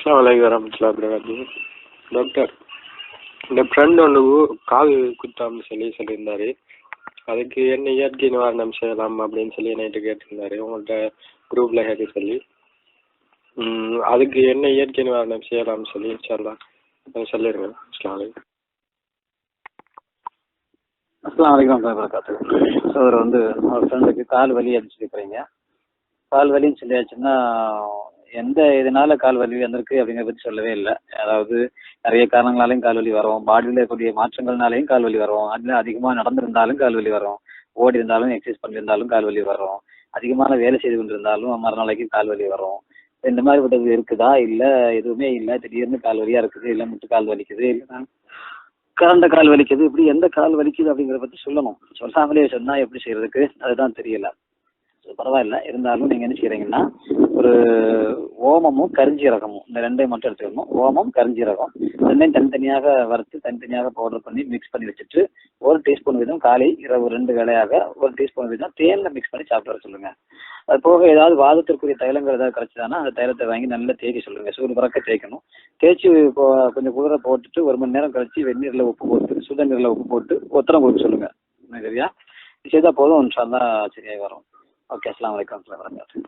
அஸ்லாம் வலைக்கம் வரமத்துல்லா வரகாத்து டாக்டர் இந்த ஃப்ரெண்ட் ஒன்று கால் குத்தாம்னு சொல்லி சொல்லியிருந்தாரு. அதுக்கு என்ன இயற்கை நிவாரணம் செய்யலாம் அப்படின்னு சொல்லி நைட்டு கேட்டிருந்தாரு. உங்கள்கிட்ட குரூப்பில் கேட்க சொல்லி. அதுக்கு என்ன இயற்கை நிவாரணம் செய்யலாம்னு சொல்லி சொல்லலாம் கொஞ்சம் சொல்லிடுங்க அஸ்லாம் வலைக்கம் அஸ்லாம் வலைக்கம் வரகாத்து. ஸோ அவர் வந்து அவர் ஃப்ரெண்டுக்கு கால் வலி அப்படின்னு சொல்லியிருக்கிறீங்க கால் வலின்னு சொல்லியாச்சுன்னா எந்த இதனால கால் வலி வந்திருக்கு அப்படிங்கிறத பற்றி சொல்லவே இல்லை. அதாவது நிறைய காரணங்களாலையும் கால் வலி வரும். பாடியில் இருக்கக்கூடிய மாற்றங்கள்னாலையும் கால் வலி வரும். அதில் அதிகமாக நடந்திருந்தாலும் கால் வலி வரும். ஓடி இருந்தாலும் எக்ஸசைஸ் பண்ணியிருந்தாலும் கால் வலி வரும். அதிகமான வேலை செய்து கொண்டிருந்தாலும் மறுநாளைக்கு கால் வலி வரும். இந்த மாதிரி விட்டது இருக்குதா? இல்லை எதுவுமே இல்லை. திடீர்னு கால் வலியாக இருக்குது? இல்லை முட்டு கால் வலிக்குது? இல்லைன்னா கரண்ட கால் வலிக்குது? இப்படி எந்த கால் வலிக்குது அப்படிங்கிறத பற்றி சொல்லணும். சொல்லாமலே சொன்னால் எப்படி செய்யறதுக்கு? அதுதான் தெரியல. பரவாயில்ல. இருந்தாலும் நீங்கள் என்ன செய்கிறீங்கன்னா ஒரு ஓமமும் கரிஞ்சீரகமும். இந்த ரெண்டையும் மட்டும் எடுத்துக்கணும். ஓமம் கரிஞ்சீரகம். ரெண்டையும் தனித்தனியாக வறுத்து தனித்தனியாக பவுடர் பண்ணி மிக்ஸ் பண்ணி வச்சுட்டு ஒரு டீஸ்பூன் வீதம் காலை இரவு ரெண்டு வேளையாக ஒரு டீஸ்பூன் வீதம் தேனில் மிக்ஸ் பண்ணி சாப்பிட வர சொல்லுங்கள் அது போக ஏதாவது வாதத்திற்குரிய தைலங்கள் ஏதாவது கிடச்சிதானா அந்த தைலத்தை வாங்கி நல்லா தேய்க்க சொல்லுங்கள் சூடு பறக்க தேய்க்கணும். தேய்ச்சி இப்போ கொஞ்சம் குளிர போட்டுட்டு ஒரு மணி நேரம் கழிச்சு வெந்நீரில் உப்பு போட்டு சுதநீரில் உப்பு போட்டு ஒத்தரம் கொடுக்க சொல்லுங்கள் சரியா? இது செய்தால் போதும் சார் தான் சரியாகி வரும். ஓகே அஸ்லாம் வலைக்கம் வரகாத்து